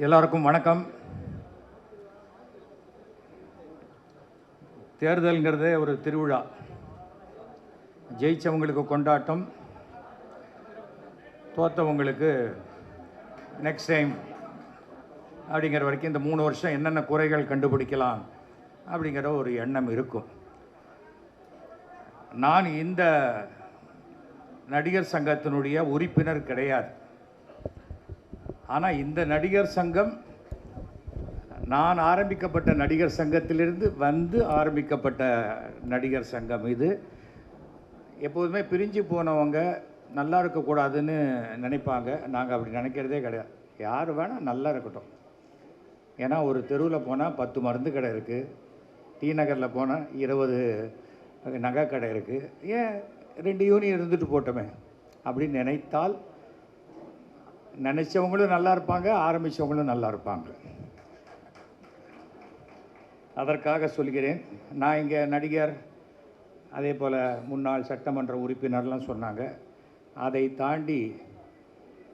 எல்லாருக்கும் வணக்கம். தேர்தல்ங்கிறதே ஒரு திருவிழா. ஜெயித்தவங்களுக்கு கொண்டாட்டம் தோத்தவங்களுக்கு நெக்ஸ்ட் டைம் அப்படிங்கிற வரைக்கும் இந்த மூணு வருஷம் என்னென்ன குறைகள் கண்டுபிடிக்கலாம் அப்படிங்கிற ஒரு எண்ணம் இருக்கும். நான் இந்த நடிகர் சங்கத்தினுடைய உறுப்பினர் கிடையாது. ஆனால் இந்த நடிகர் சங்கம் நான் ஆரம்பிக்கப்பட்ட நடிகர் சங்கத்திலிருந்து வந்து ஆரம்பிக்கப்பட்ட நடிகர் சங்கம் இது. எப்போதுமே பிரிஞ்சு போனவங்க நல்லா இருக்கக்கூடாதுன்னு நினைப்பாங்க. நாங்கள் அப்படி நினைக்கிறதே கிடையாது. யார் வேணால் நல்லா இருக்கட்டும். ஏன்னா ஒரு தெருவில் போனால் பத்து மருந்து கடை இருக்குது டி நகரில் போனால் இருபது நகை கடை இருக்குது ஏன் ரெண்டு யூனியன் இருந்துட்டு போட்டோமே அப்படின்னு நினைத்தால் நினச்சவங்களும் நல்லா இருப்பாங்க ஆரம்பித்தவங்களும் நல்லா இருப்பாங்க. அதற்காக சொல்கிறேன். நான் இங்கே நடிகர் அதே போல் முன்னாள் சட்டமன்ற உறுப்பினர்லாம் சொன்னாங்க. அதை தாண்டி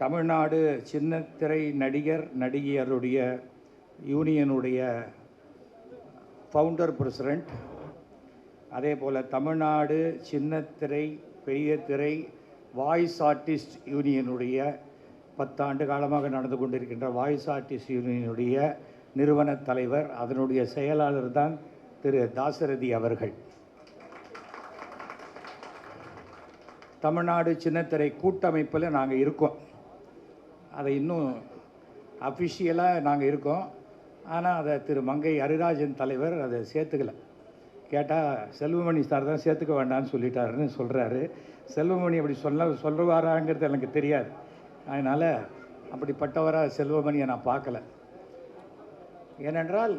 தமிழ்நாடு சின்னத்திரை நடிகர் நடிகையருடைய யூனியனுடைய ஃபவுண்டர் பிரசிடெண்ட் அதே போல் தமிழ்நாடு சின்னத்திரை பெரிய திரை வாய்ஸ் ஆர்டிஸ்ட் யூனியனுடைய பத்தாண்டு காலமாக நடந்து கொண்டிருக்கின்ற வாய்ஸ் ஆர்டிஸ்ட் யூனியனுடைய நிறுவன தலைவர் அதனுடைய செயலாளர் தான் திரு தாசரதி அவர்கள். தமிழ்நாடு சின்னத்திரை கூட்டமைப்பில் நாங்கள் இருக்கோம். அதை இன்னும் அஃபிஷியலாக நாங்கள் இருக்கோம். ஆனால் அதை திரு மங்கை அரிராஜன் தலைவர் அதை சேர்த்துக்கல. கேட்டால் செல்வமணி சார் தான் சேர்த்துக்க வேண்டாம்னு சொல்லிட்டாருன்னு சொல்கிறாரு செல்வமணி அப்படி சொல்ல சொல்லுவாராங்கிறது எனக்கு தெரியாது. அதனால் அப்படிப்பட்டவராக செல்வமணியை நான் பார்க்கல. ஏனென்றால்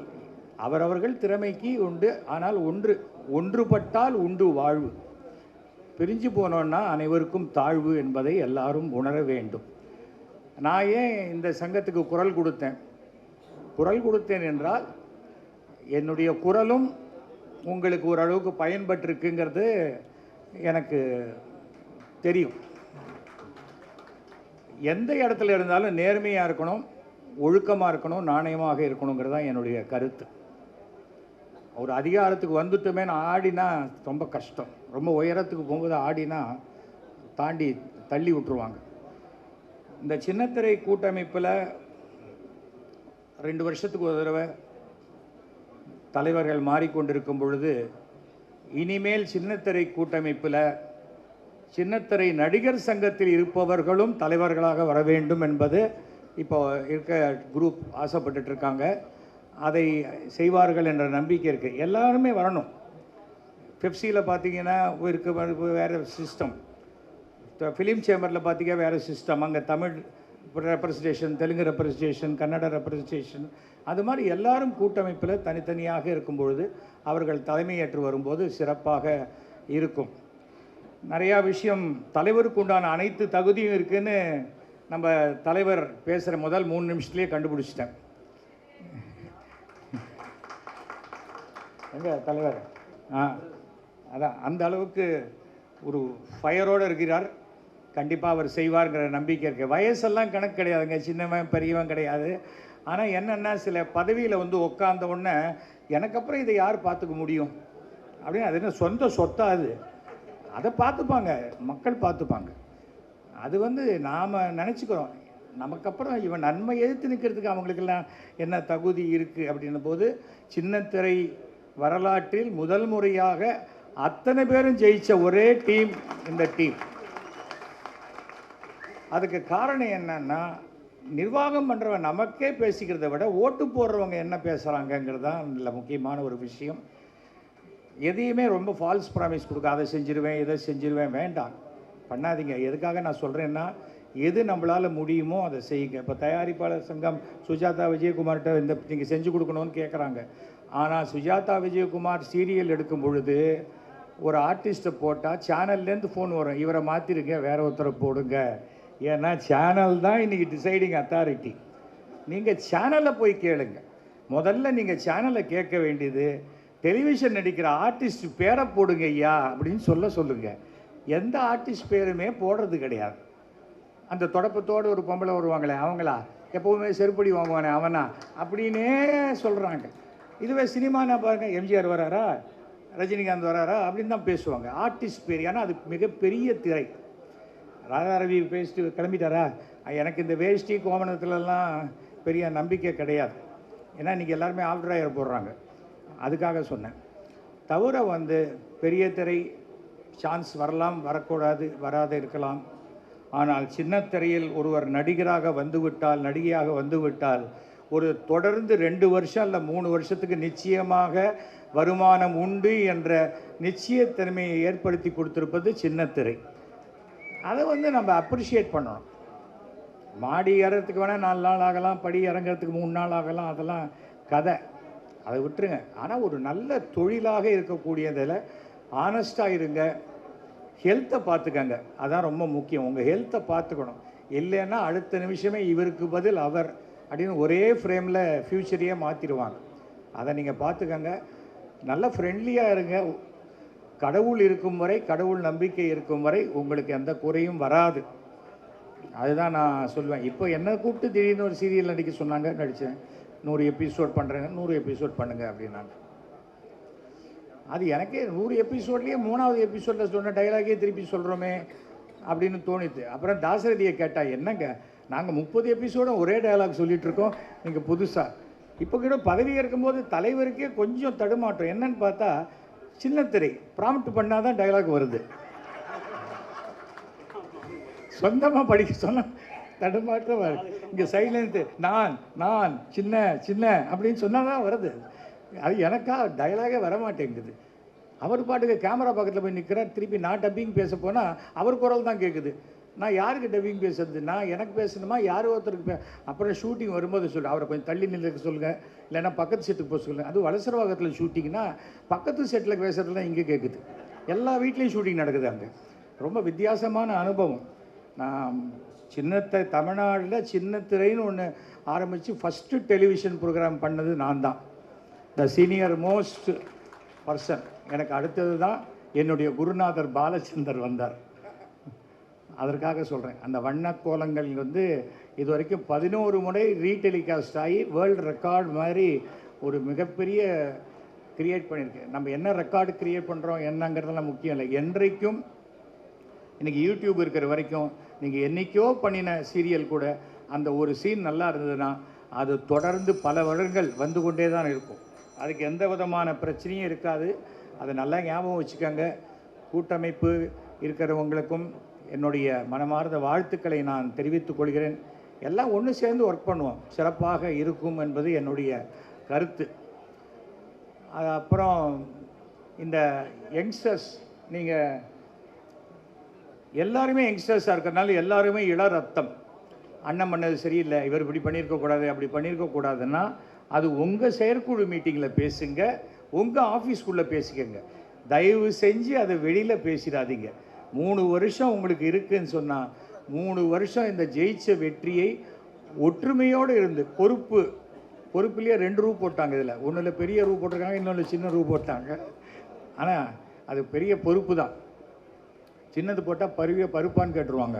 அவரவர்கள் திறமைக்கு உண்டு ஆனால் ஒன்று ஒன்றுபட்டால் உண்டு வாழ்வு. பிரிஞ்சு போனோன்னா அனைவருக்கும் தாழ்வு என்பதை எல்லாரும் உணர வேண்டும். நான் ஏன் இந்த சங்கத்துக்கு குரல் கொடுத்தேன்? குரல் கொடுத்தேன் என்றால் என்னுடைய குரலும் உங்களுக்கு ஓரளவுக்கு பயன்பட்டிருக்குங்கிறது எனக்கு தெரியும். எந்த இடத்துல இருந்தாலும் நேர்மையாக இருக்கணும் ஒழுக்கமாக இருக்கணும் நாணயமாக இருக்கணுங்கிறது தான் என்னுடைய கருத்து. ஒரு அதிகாரத்துக்கு வந்துட்டோமே நான் ஆடினா ரொம்ப கஷ்டம். ரொம்ப உயரத்துக்கு போகும்போது ஆடினா தாண்டி தள்ளி விட்டுருவாங்க. இந்த சின்னத்திரை கூட்டமைப்பில் ரெண்டு வருஷத்துக்கு ஒரு தடவை தலைவர்கள் மாறிக்கொண்டிருக்கும் பொழுது இனிமேல் சின்னத்திரை கூட்டமைப்பில் சின்னத்திரை நடிகர் சங்கத்தில் இருப்பவர்களும் தலைவர்களாக வர வேண்டும் என்பது இப்போ இருக்க குரூப் ஆசைப்பட்டுட்டு இருக்காங்க அதை செய்வார்கள் என்ற நம்பிக்கை இருக்குது எல்லாருமே வரணும். பெப்சியில் பார்த்தீங்கன்னா இருக்க வேறு சிஸ்டம் ஃபிலிம் சேம்பரில் பார்த்தீங்கன்னா வேறு சிஸ்டம் அங்கே Tamil representation Telugu representation Kannada representation அது மாதிரி எல்லாரும் கூட்டமைப்பில் தனித்தனியாக இருக்கும் பொழுது அவர்கள் தலைமையேற்று வரும்போது சிறப்பாக இருக்கும். நிறையா விஷயம் தலைவருக்கு உண்டான அனைத்து தகுதியும் இருக்குன்னு நம்ம தலைவர் பேசுகிற முதல் மூணு நிமிஷத்துலேயே கண்டுபிடிச்சிட்டேன். எங்க தலைவர்? ஆ அதான் அந்த அளவுக்கு ஒரு ஃபயரோடு இருக்கிறார். கண்டிப்பாக அவர் செய்வார்ங்கிற நம்பிக்கை இருக்குது வயசெல்லாம் கணக்கு கிடையாதுங்க. சின்னவன் பெரியவன் கிடையாது. ஆனால் என்னென்னா சில பதவியில் வந்து உட்காந்த உடனே எனக்கு அப்புறம் இதை யார் பார்த்துக்க முடியும்? அப்படின்னு அது என்ன சொந்த சொத்தா அது? அதை பார்த்துப்பாங்க. மக்கள் பார்த்துப்பாங்க. அது வந்து நாம் நினச்சிக்கிறோம். நமக்கப்புறம் இவன் நன்மை எதிர்த்து நிற்கிறதுக்கு அவங்களுக்கெல்லாம் என்ன தகுதி இருக்குது அப்படின்னும் போது சின்னத்திரை வரலாற்றில் முதல் முறையாக அத்தனை பேரும் ஜெயிச்ச ஒரே டீம் இந்த டீம். அதுக்கு காரணம் என்னன்னா நிர்வாகம் பண்ணுறவன் நமக்கே பேசிக்கிறத விட ஓட்டு போடுறவங்க என்ன பேசுகிறாங்கங்கிறது தான் இதில் முக்கியமான ஒரு விஷயம். எதையுமே ரொம்ப ஃபால்ஸ் ப்ராமிஸ் கொடுக்க அதை செஞ்சிருவேன் இதை செஞ்சிருவேன் வேண்டாம். பண்ணாதீங்க. எதுக்காக நான் சொல்கிறேன்னா எது நம்மளால் முடியுமோ அதை செய்யுங்க. இப்போ தயாரிப்பாளர் சங்கம் சுஜாதா விஜயகுமார்கிட்ட இந்த நீங்கள் செஞ்சு கொடுக்கணும்னு கேட்குறாங்க ஆனால் சுஜாதா விஜயகுமார் சீரியல் எடுக்கும் பொழுது ஒரு ஆர்டிஸ்ட்டை போட்டால் சேனல்லேருந்து ஃபோன் வரும். இவரை மாற்றிருங்க வேற ஒருத்தரை போடுங்க. ஏன்னா சேனல் தான் இன்றைக்கி டிசைடிங் அத்தாரிட்டி நீங்கள் சேனலை போய் கேளுங்க. முதல்ல நீங்கள் சேனலை கேட்க வேண்டியது டெலிவிஷன் நடிக்கிற ஆர்டிஸ்ட் பேரை போடுங்க ஐயா அப்படின்னு சொல்ல சொல்லுங்கள் எந்த ஆர்டிஸ்ட் பேருமே போடுறது கிடையாது. அந்த தொடப்பத்தோடு ஒரு பொம்பளை வருவாங்களே அவங்களா? எப்போவுமே செருப்படி வாங்குவானே அவனா? அப்படின்னே சொல்கிறாங்க இதுவே சினிமானா பாருங்கள் எம்ஜிஆர் வராரா? ரஜினிகாந்த் வராரா? அப்படின்னு தான் பேசுவாங்க. ஆர்டிஸ்ட் பேர் ஏன்னா அது மிகப்பெரிய திரை. ராதா ரவி பேசிட்டு கிளம்பிட்டாரா? எனக்கு இந்த வேஷ்டி கோமணத்துலலாம் பெரிய நம்பிக்கை கிடையாது. ஏன்னா இன்றைக்கி எல்லாருமே ஆஃப்டர் ஆயர் போடுறாங்க. அதுக்காக சொன்னேன். தவிர வந்து பெரிய திரை சான்ஸ் வரலாம் வரக்கூடாது வராது இருக்கலாம். ஆனால் சின்ன திரையில் ஒருவர் நடிகராக வந்துவிட்டால் நடிகையாக வந்துவிட்டால் ஒரு தொடர்ந்து ரெண்டு வருஷம் இல்லை மூணு வருஷத்துக்கு நிச்சயமாக வருமானம் உண்டு என்ற நிச்சயத்தன்மையை ஏற்படுத்தி கொடுத்துருப்பது சின்ன திரை. அதை வந்து நம்ம அப்ரிஷியேட் பண்ணணும். மாடி ஏறத்துக்கு வேணால் நாலு நாள் ஆகலாம் படி இறங்குறதுக்கு மூணு நாள் ஆகலாம் அதெல்லாம் கதை. அதை விட்டுருங்க. ஆனால் ஒரு நல்ல தொழிலாக இருக்கக்கூடியதில் ஆனஸ்டாக இருங்க. ஹெல்த்தை பார்த்துக்கங்க. அதான் ரொம்ப முக்கியம். உங்கள் ஹெல்த்தை பார்த்துக்கணும். இல்லைன்னா அடுத்த நிமிஷமே இவருக்கு பதில் அவர் அப்படின்னு ஒரே ஃப்ரேமில் ஃப்யூச்சரையே மாற்றிடுவாங்க அதை நீங்கள் பார்த்துக்கங்க. நல்ல ஃப்ரெண்ட்லியாக இருங்க. கடவுள் இருக்கும் வரை கடவுள் நம்பிக்கை இருக்கும் வரை உங்களுக்கு எந்த குறையும் வராது. அதுதான் நான் சொல்லுவேன் இப்போ என்ன கூப்பிட்டு திடீர்னு ஒரு சீரியல் நடிக்க சொன்னாங்க நடித்தேன் நூறு எபிசோட் பண்ணுறேங்க நூறு எபிசோட் பண்ணுங்கள் அப்படின்னாங்க. அது எனக்கே நூறு எபிசோட்லேயே மூணாவது எபிசோடில் சொன்ன டைலாகே திருப்பி சொல்கிறோமே அப்படின்னு தோணித்து. அப்புறம் தாசரதியை கேட்டால் என்னங்க? நாங்கள் முப்பது எபிசோடும் ஒரே டயலாக் சொல்லிகிட்ருக்கோம் இருக்கோம் நீங்கள் புதுசாக இப்போ கூட பதவி இருக்கும்போது தலைவருக்கே கொஞ்சம் தடுமாற்றம். என்னன்னு பார்த்தா சின்ன திரை ப்ராம்ப்ட் பண்ணால் தான் டைலாக் வருது. சொந்தமாக படிக்க சொன்ன தடுமாற்றம் வருது. இங்கே சைலண்ட் நான் நான் சின்ன சின்ன அப்படின்னு சொன்னால் தான் வருது. அது எனக்கா டயலாகே வர மாட்டேங்குது அவர் பாட்டுக்கு கேமரா பக்கத்தில் போய் நிற்கிறார் திருப்பி நான் டப்பிங் பேச போனால் அவர் குரல் தான் கேட்குது நான் யாருக்கு டப்பிங் பேசுறது? நான் எனக்கு பேசணுமா? யார் ஒருத்தருக்கு பே? அப்புறம் ஷூட்டிங் வரும்போது சொல்லு அவரை கொஞ்சம் தள்ளி நில்லுக்க சொல்லுங்கள் இல்லைன்னா பக்கத்து செட்டுக்கு போக சொல்லுங்கள் அது வலசரவாகத்தில் ஷூட்டிங்னா பக்கத்து செட்டில் பேசுறதுலாம் இங்கே கேட்குது எல்லா வீட்லேயும் ஷூட்டிங் நடக்குது அங்கே. ரொம்ப வித்தியாசமான அனுபவம். நான் சின்னத்தை தமிழ்நாட்டில் சின்ன திரைன்னு ஒன்று ஆரம்பித்து ஃபஸ்ட்டு டெலிவிஷன் ப்ரோக்ராம் பண்ணது நான் தான் த சீனியர் மோஸ்ட் பர்சன் எனக்கு அடுத்தது தான் என்னுடைய குருநாதர் பாலச்சந்தர் வந்தார். அதற்காக சொல்கிறேன் அந்த வண்ண கோலங்கள் வந்து இது வரைக்கும் பதினோரு முறை ரீடெலிகாஸ்ட் ஆகி வேர்ல்டு ரெக்கார்ட் மாதிரி ஒரு மிகப்பெரிய கிரியேட் பண்ணியிருக்கு. நம்ம என்ன ரெக்கார்டு கிரியேட் பண்ணுறோம் என்னங்கிறதெல்லாம் முக்கியம் இல்லை. என்றைக்கும் இன்றைக்கி யூடியூப் இருக்கிற வரைக்கும் நீங்கள் என்றைக்கோ பண்ணின சீரியல் கூட அந்த ஒரு சீன் நல்லா இருந்ததுன்னா அது தொடர்ந்து பல வருடங்கள் வந்து கொண்டே தான் இருக்கும். அதுக்கு எந்த விதமான பிரச்சனையும் இருக்காது. அதை நல்லா ஞாபகம் வச்சுக்கோங்க. கூட்டமைப்பு இருக்கிறவங்களுக்கும் என்னுடைய மனமார்ந்த வாழ்த்துக்களை நான் தெரிவித்துக் கொள்கிறேன். எல்லாம் ஒன்று சேர்ந்து ஒர்க் பண்ணுவோம். சிறப்பாக இருக்கும் என்பது என்னுடைய கருத்து. அது அப்புறம் இந்த யங்ஸ்டர்ஸ் நீங்கள் எல்லாருமே யங்ஸ்டர்ஸாக இருக்கிறனால எல்லாருமே இள ரத்தம். அண்ணன் பண்ணது சரியில்லை இவர் இப்படி பண்ணியிருக்கக்கூடாது அப்படி பண்ணியிருக்கக்கூடாதுன்னா அது உங்கள் செயற்குழு மீட்டிங்கில் பேசுங்க உங்கள் ஆஃபீஸ்க்குள்ளே பேசிக்கங்க. தயவு செஞ்சு அதை வெளியில் பேசிடாதீங்க. மூணு வருஷம் உங்களுக்கு இருக்குன்னு சொன்னால் மூணு வருஷம் இந்த ஜெயிச்ச வெற்றியை ஒற்றுமையோடு இருந்து பொறுப்பு பொறுப்புலேயே ரெண்டு ரூ போட்டாங்க இதில். ஒன்றில் பெரிய ரூ போட்டிருக்காங்க இன்னொன்று சின்ன ரூ போட்டாங்க. ஆனால் அது பெரிய பொறுப்பு தான். சின்னது போட்டால் பருவியை பருப்பான்னு கேட்டுருவாங்க.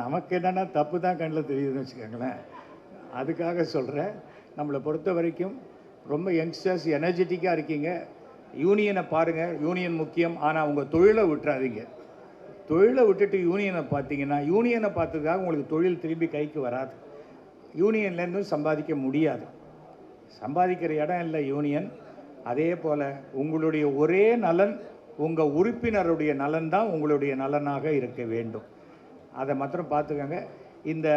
நமக்கு என்னென்னா தப்பு தான் கண்ணில் தெரியுதுன்னு வச்சுக்கோங்களேன். அதுக்காக சொல்கிறேன் நம்மளை பொறுத்த வரைக்கும் ரொம்ப யங்ஸ்டர்ஸ் எனர்ஜெட்டிக்காக இருக்கீங்க. யூனியனை பாருங்கள் யூனியன் முக்கியம். ஆனால் உங்கள் தொழிலை விட்டுறாதீங்க. தொழிலை விட்டுட்டு யூனியனை பார்த்தீங்கன்னா யூனியனை பார்த்ததுக்காக உங்களுக்கு தொழில் திரும்பி கைக்கு வராது. யூனியன்லேருந்தும் சம்பாதிக்க முடியாது. சம்பாதிக்கிற இடம் இல்லை யூனியன் அதே போல் உங்களுடைய ஒரே நலன் உங்கள் உறுப்பினருடைய நலன் தான் உங்களுடைய நலனாக இருக்க வேண்டும். அதை மாத்திரம் பார்த்துக்கோங்க. இந்த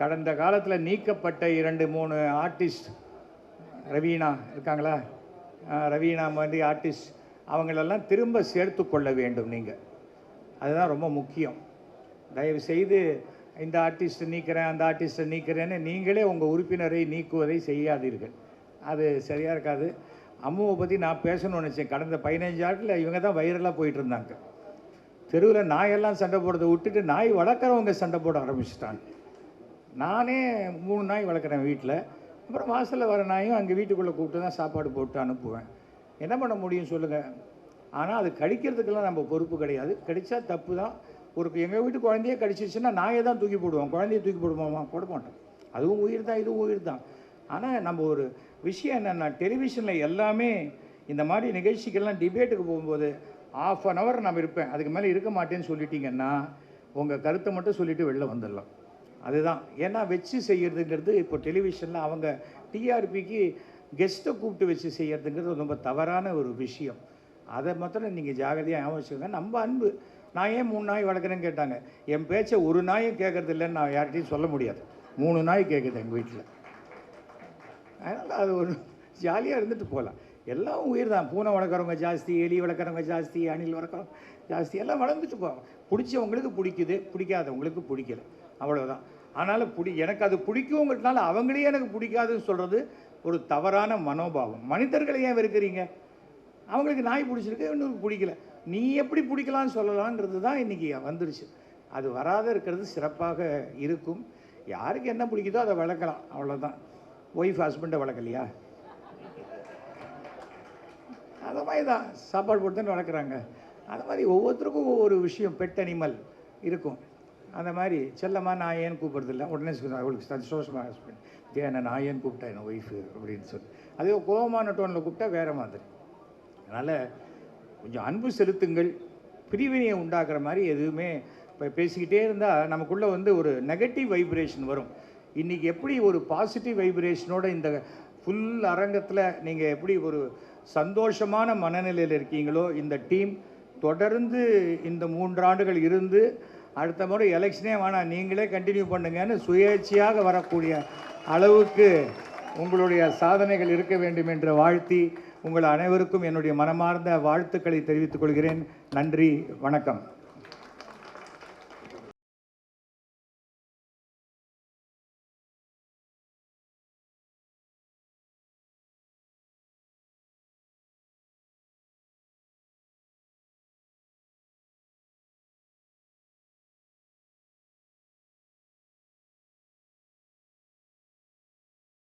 கடந்த காலத்தில் நீக்கப்பட்ட இரண்டு மூணு ஆர்டிஸ்ட் ரவீனா இருக்காங்களா? ரவீனா மாதிரி ஆர்டிஸ்ட் அவங்களெல்லாம் திரும்ப சேர்த்து கொள்ள வேண்டும் நீங்கள் அதுதான் ரொம்ப முக்கியம். தயவு செய்து இந்த ஆர்டிஸ்ட் நீக்கிறேன் அந்த ஆர்டிஸ்ட்டை நீக்கிறேன்னு நீங்களே உங்கள் உறுப்பினரை நீக்குவதை செய்யாதீர்கள். அது சரியாக இருக்காது. அம்முவை பற்றி நான் பேசணும்னு நினச்சேன். கடந்த பதினஞ்சு ஆட்டில் இவங்க தான் வைரலாக போயிட்டு இருந்தாங்க தெருவில் நாயெல்லாம் சண்டை போடுறதை விட்டுட்டு நாய் வளர்க்குறவங்க சண்டை போட ஆரம்பிச்சிட்டாங்க. நானே மூணு நாய் வளர்க்குறேன் வீட்டில் அப்புறம் வாசலில் வர நாயும் அங்கே வீட்டுக்குள்ளே கூப்பிட்டு தான் சாப்பாடு போட்டு அனுப்புவேன். என்ன பண்ண முடியும் சொல்லுங்கள் ஆனால் அது கடிக்கிறதுக்கெல்லாம் நம்ம பொறுப்பு கிடையாது. கடித்தா தப்பு தான். ஒரு எங்கள் வீட்டு குழந்தையே கடிச்சிச்சுன்னா நாயை தான் தூக்கி போடுவோம். குழந்தைய தூக்கி போடுவோமா? போட மாட்டோம். அதுவும் உயிர் தான் இதுவும் உயிர் தான். ஆனால் நம்ம ஒரு விஷயம் என்னென்னா டெலிவிஷனில் எல்லாமே இந்த மாதிரி நிகழ்ச்சிக்கெல்லாம் டிபேட்டுக்கு போகும்போது ஆஃப் அன் ஹவர் நம்ம இருப்பேன். அதுக்கு மேலே இருக்க மாட்டேன்னு சொல்லிட்டீங்கன்னா உங்கள் கருத்தை மட்டும் சொல்லிவிட்டு வெளில வந்துடலாம். அதுதான். ஏன்னா வச்சு செய்கிறதுங்கிறது இப்போ டெலிவிஷனில் அவங்க டிஆர்பிக்கு கெஸ்ட்டை கூப்பிட்டு வச்சு செய்கிறதுங்கிறது ரொம்ப தவறான ஒரு விஷயம். அதை மாத்திரம் நீங்கள் ஜாகிரதையாக ஞாபகம் நம்ம அன்பு. நான் ஏன் மூணு நாய் வளர்க்குறேன்னு கேட்டாங்க. என் பேச்சை ஒரு நாயும் கேட்குறது இல்லைன்னு நான் யார்கிட்டையும் சொல்ல முடியாது. மூணு நாய் கேட்குது எங்கள் வீட்டில் அதனால் அது ஒரு ஜாலியாக இருந்துட்டு போகலாம் எல்லாம் உயிர் தான். பூனை வளர்க்குறவங்க ஜாஸ்தி எலி வளர்க்குறவங்க ஜாஸ்தி அணில் வளர்க்குறவங்க ஜாஸ்தி எல்லாம் வளர்ந்துட்டு போவாங்க பிடிச்சவங்களுக்கு பிடிக்குது பிடிக்காதவங்களுக்கு பிடிக்கல. அவ்வளோதான் ஆனாலும் பிடி எனக்கு அது பிடிக்குங்கிறதுனால அவங்களே எனக்கு பிடிக்காதுன்னு சொல்கிறது ஒரு தவறான மனோபாவம். மனிதர்களை ஏன் வெறுக்கிறீங்க? அவங்களுக்கு நாய் பிடிச்சிருக்கு இன்னொரு பிடிக்கல. நீ எப்படி பிடிக்கலான்னு சொல்லலான்றது தான் இன்றைக்கி வந்துருச்சு. அது வராத இருக்கிறது சிறப்பாக இருக்கும். யாருக்கு என்ன பிடிக்குதோ அதை வளர்க்கலாம் அவ்வளோதான் ஒய்ஃப் ஹஸ்பண்டை வளர்க்கலையா அது மாதிரி தான். சாப்பாடு போட்டு வளர்க்குறாங்க. அது மாதிரி ஒவ்வொருத்தருக்கும் ஒவ்வொரு விஷயம். பெட் அனிமல் இருக்கும். அந்த மாதிரி செல்லம்மா நான் ஏன் கூப்பிட்றதில்ல உடனே அவளுக்கு சந்தோஷமாக ஹஸ்பண்ட் தேன நான் ஏன் கூப்பிட்டேன் என் ஒய்ஃபு அப்படின்னு சொல்லி. அதே கோபமான டோனில் கூப்பிட்டா வேறு மாதிரி. அதனால் கொஞ்சம் அன்பு செலுத்துங்கள். பிரிவினையை உண்டாக்குற மாதிரி எதுவுமே இப்போ பேசிக்கிட்டே இருந்தால் நமக்குள்ளே வந்து ஒரு நெகட்டிவ் வைப்ரேஷன் வரும். இன்றைக்கி எப்படி ஒரு பாசிட்டிவ் வைப்ரேஷனோட இந்த ஃபுல் அரங்கத்தில் நீங்கள் எப்படி ஒரு சந்தோஷமான மனநிலையில் இருக்கீங்களோ இந்த டீம் தொடர்ந்து இந்த மூன்றாண்டுகள் இருந்து அடுத்த முறை எலெக்ஷனே வேணாம் நீங்களே கண்டினியூ பண்ணுங்கன்னு சுயேட்சையாக வரக்கூடிய அளவுக்கு உங்களுடைய சாதனைகள் இருக்க வேண்டும் என்று வாழ்த்தி உங்கள் அனைவருக்கும் என்னுடைய மனமார்ந்த வாழ்த்துக்களை தெரிவித்துக் கொள்கிறேன். நன்றி வணக்கம்.